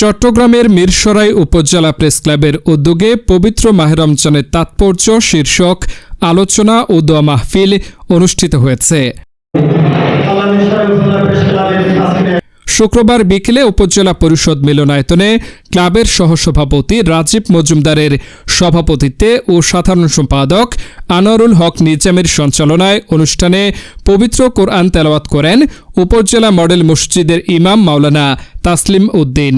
চট্টগ্রামের মিরসরাই উপজেলা প্রেস ক্লাবের উদ্যোগে পবিত্র মাহে রমজানের তাৎপর্য, শীর্ষক আলোচনা ও দোয়া মাহফিল অনুষ্ঠিত হয়েছে। শুক্রবার বিকেলে উপজেলা পরিষদ মিলনায়তনে ক্লাবের সহসভাপতি রাজীব মজুমদারের সভাপতিত্বে ও সাধারণ সম্পাদক আনোয়ারুল হক নিজামের সঞ্চালনায় অনুষ্ঠানে পবিত্র কোরআন তেলাওয়াত করেন উপজেলা মডেল মসজিদের ইমাম মাওলানা তাসলিম উদ্দিন।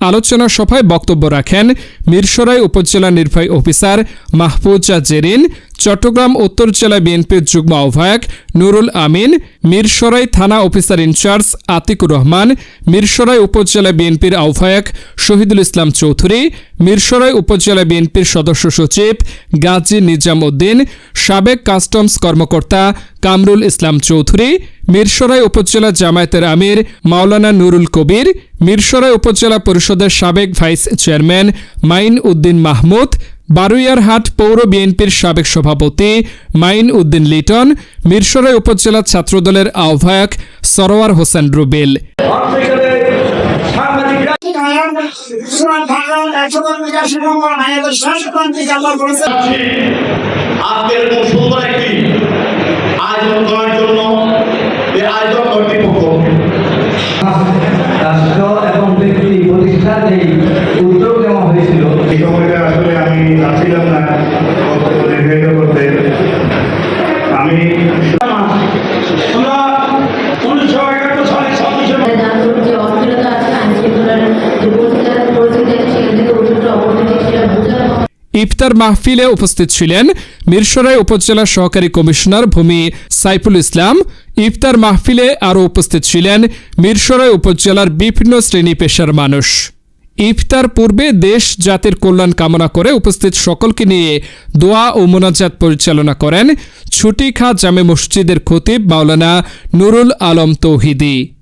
আলোচনা সভায় বক্তব্য রাখেন মিরসরাই উপজেলা নির্বাহী অফিসার মাহফুজা জেরিন চট্টগ্রাম উত্তর জেলা বিএনপির যুগ্ম আহ্বায়ক নুরুল আমিন, মিরসরাই থানা officer in charge Atikur Rahman, Mirsarai উপজেলা বিএনপির আহ্বায়ক শহীদুল ইসলাম চৌধুরী, মিরসরাই উপজেলা বিএনপির সদস্য সচিব গাজী নিজাম উদ্দিন সাবেক কাস্টমস কর্মকর্তা কামরুল ইসলাম চৌধুরী, মিরসরাই উপজেলা জামায়াতের আমির মাওলানা নুরুল কবির, মিরসরাই উপজেলা পরিষদের সাবেক ভাইস চেয়ারম্যান মাইন উদ্দিন মাহমুদ বারুইয়ারহাট পৌর বিএনপির সাবেক সভাপতি মাইন উদ্দিন লিটন, মিরসরাই উপজেলা ছাত্রদলের আহ্বায়ক সরোয়ার হোসেন রুবেল। না করতে। আমি ইফতার মাহফিলে উপস্থিত ছিলেন মিরসরাই উপজেলা সহকারী কমিশনার ভূমি সাইফুল ইসলাম। ইফতার মাহফিলে আরও উপস্থিত ছিলেন মিরসরাই উপজেলার বিভিন্ন শ্রেণি পেশার মানুষ। ইফতার পূর্বে দেশ জাতির কল্যাণ কামনা করে উপস্থিত সকলকে নিয়ে দোয়া ও মোনাজাত পরিচালনা করেন ছুটি খা জামে মসজিদের খতিব মাওলানা নুরুল আলম তৌহিদি।